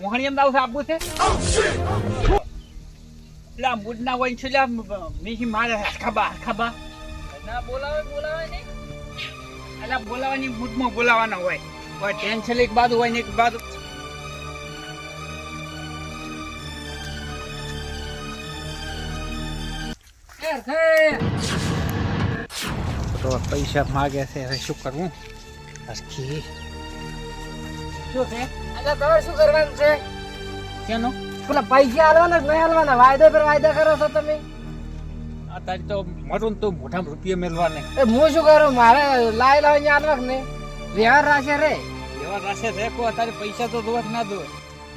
અમદાવાદ આપવું છે? લા મૂડના હોય છે લા મીઠી મારે ખબા ખબા ના બોલાવે બોલાવે નહીં. એટલે બોલાવાની મૂડમાં બોલાવાના હોય. કોઈ ટેન્શન એક બાજુ, હોય ને એક બાજુ. તો પૈસા માગે છે, હવે શું કરવું? શું છે? એટલે તમારે શું કરવાનું છે? કેનો? પેલા પૈસા આલવાના કે નહીં આલવાના વાયદા પર વાયદા કરો છો તમે. તો મરું તો મોટા રૂપિયા મેળવા એ હું શું કરું? મારે લાઈ લાવીને આલવા કે નહીં? વ્યવહાર રાખે રે. પૈસા તો જ ના દો.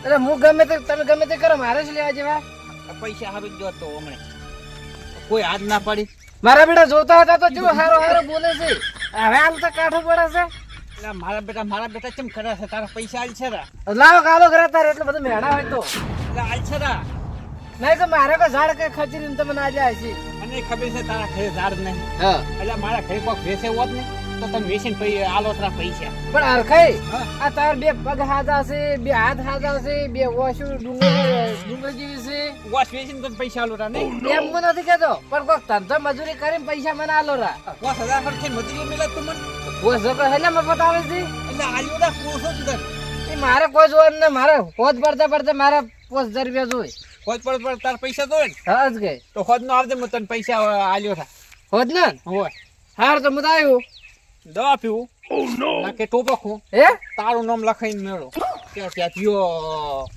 એટલે હું ગમે તે તમે ગમે તે કરો મારે જ લેવા જેવા. પૈસા સારું જ જોતો હમણે. કોઈ હાથ ના પાડી. મારા બેટા જોતા હતા તો જો હારો હારો બોલે છે. હવે આમ તો કાઠું પડે છે. એટલે મારા બેટા મારા બેટા કેમ કરે છે? તારા પૈસા આલ છે રા લાવો કાલો કરે તારે એટલે બધું મેળા હોય તો. એટલે આલ છે રા નહીં તો મારે કોઈ ઝાડ કે ખચરીને તમે ના જાય છે મને ખબર છે તારા ઘરે ઝાડ નહીં. હા. એટલે મારા ઘરે કોઈક ભેસે હોત ને તો તમે વેચીને પછી આલો તારા પૈસા. પણ અરખાઈ. આ તાર બે પગ હાથા છે બે હાથ હાથા છે બે વોશું ડુંગર જેવી છે. વોશ વેચીને તો પૈસા આલો રા નહીં એમ હું નથી કેતો પણ કોક ધંધો મજૂરી કરીને પૈસા મને આલો રા દસ હજાર ખર્ચે મજૂરી મિલે તું મને? પોસ જતો હેલે મફત આવે છે? એટલે આલ્યો ના પોસો જ મારે કોઈ જોવે ને મારે હોજ પડતા પડતા મારે પોસ હજાર રૂપિયા જોઈ હોજ પર પર તાર પૈસા જોવે ને? હા જ ગઈ તો હોજ નો આવજે હું તને પૈસા આલ્યો હોજ ને હોય. હાર તો આવ્યું દવા પીવું? કે ટોપકું હે? તારું નામ લખાઈને મેળો. કે ત્યાં થયો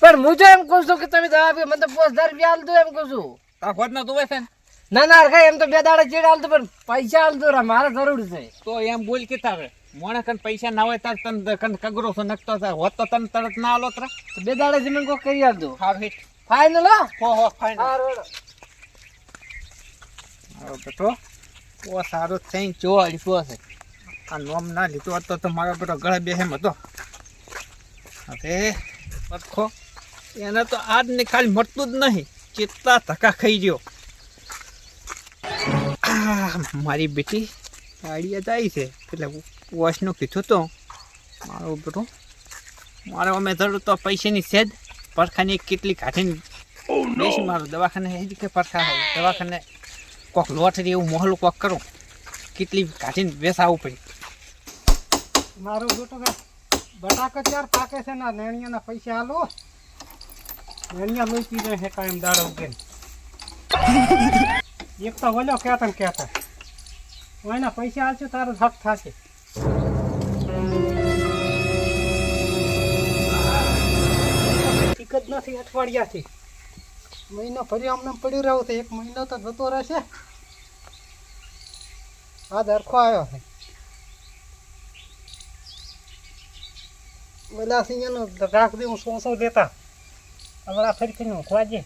પણ હું જો એમ કહું છું કે તમે દવા આપી મને તો પોસ હજાર રૂપિયા આલતું એમ કહું છું. આ હોજ ના જોવે છે ના? ના કઈ એમ તો બે દાડા ચીડ હાલતું પણ પૈસા હાલતું રા. મારે જરૂર છે. તો એમ બોલ કે તારે મોણે કન પૈસા ના હોય તાર તને કન કગરો છો નકતો તાર. હોત તો તને તરત ના આલો તરા. તો બે દાડા જમીન કોક કરી આલતું હા હિટ ફાઈનલ હો? હો ફાઈનલ હા બેટો ઓ સારો થઈને ચો અડીસો હશે. આ નોમ ના લીધો હતો તો મારો બેટો ગળે બેહેમ હતો. હવે પથખો એને તો આજ ને ખાલી મળતું જ નહીં. કેટલા ધક્કા ખાઈ ગયો. મારી બેટી આઈડિયા જાય છે. એટલે વોશનું કીધું તો મારો બેટો મારે અમે ધરું તો પૈસાની સેજ. પડખાની કેટલી કાઢીને બેસી મારું દવાખાને રીતે પડખા દવાખાને કોક લોટરી એવું મોહલું કોક કરું. કેટલી કાઢીને બેસાવું પડી મારો કે બટાકા ચાર પાકે છે ને નેણિયાના પૈસા આલો. નેણિયા લોહી પી જાય છે કાયમ દાડો ઉગે. એક તો વલ્યો કહેતા ને કહેતા. એના પૈસા આલશું તારો હક થશે. જ નથી અઠવાડિયાથી. મહિનો ફરી અમને પડ્યું રહ્યું છે એક મહિનો તો જતો રહેશે આ દરખો આવ્યો છે બધા સિંહનો રાખ દે હું સો સો દેતા હમણાં ફરી ફરીને ખવાજે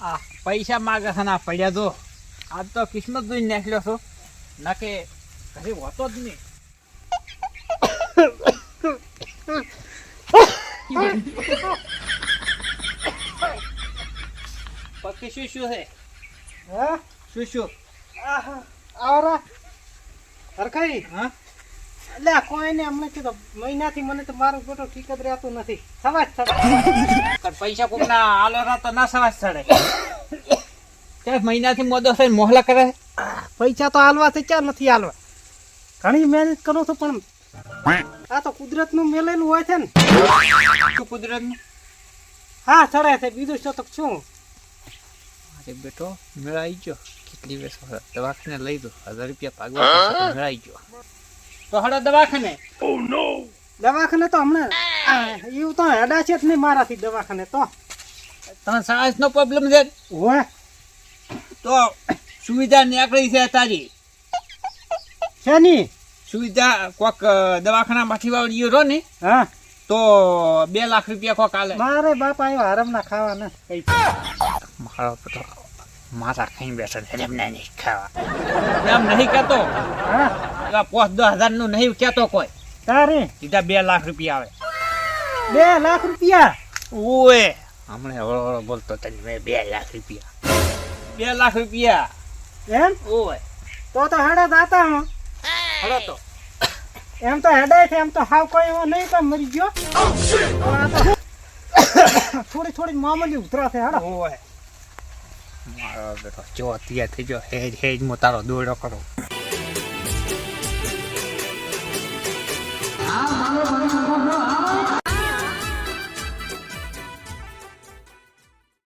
આ પૈસા માગે છે ના પડ્યા તો આજ તો કિસ્મત જોઈને નાખ્યો છો ના કે ઘરે હોતો જ નહીં પછી શું શું છે? હા? શું શું? આવરા? હરખાઈ? હા? એટલે આ કોઈને હમણાં કીધું મહિનાથી મને તો મારો ગોટો ઠીક જ રહેતું નથી. સવાજ પણ પૈસા કોક ના આલો તો ના સવાજ ચડે. ત્યાં મહિનાથી મોદો થઈને મોહલા કરે પૈસા તો હાલવા છે ક્યાં નથી હાલવા ઘણી મહેનત કરું છું પણ આ તો કુદરતનું મેલેલું હોય છે ને. કુદરતનું? હા ચડે છે. બીજું તો શું અરે બેટો મેળાઈ ગયો કેટલી વેસ દવાખાને લઈ દો હજાર રૂપિયા પાગવા મેળાઈ ગયો તો હડો દવાખાને દવાખાને તો હમણાં એવું તો હેડા છે જ નહીં મારાથી દવાખાને તો તને સાસ નો પ્રોબ્લેમ છે હોય તો સુવિધા નીકળી છે તારી શેની સુવિધા કોક દવાખાના માથી વાળી રહો ને હા તો બે લાખ રૂપિયા કોક આલે મારે બાપ આવ્યો હરમના ખાવાના મારો બેટો માથા કઈ બેઠો છે એમને નહીં ખાવા એમ નહીં કહેતો હા પોસ દસ હજારનું નહીં કહેતો કોઈ તારે સીધા બે લાખ રૂપિયા આવે બે લાખ રૂપિયા ઓએ હમણે હળો હળો બોલતો તને મેં બે લાખ રૂપિયા બે લાખ રૂપિયા એમ ઓય તો તો હેડે દાતા હું હેડો તો એમ તો હેડે છે એમ તો હાવ કોઈ એવો નહીં તો મરી ગયો થોડી થોડી મામૂલી ઉતરા છે હેડો ઓય મારો બેટો જો અત્યારથી જો હેજ હેજમાં તારો દોડો કરો. હા મારો.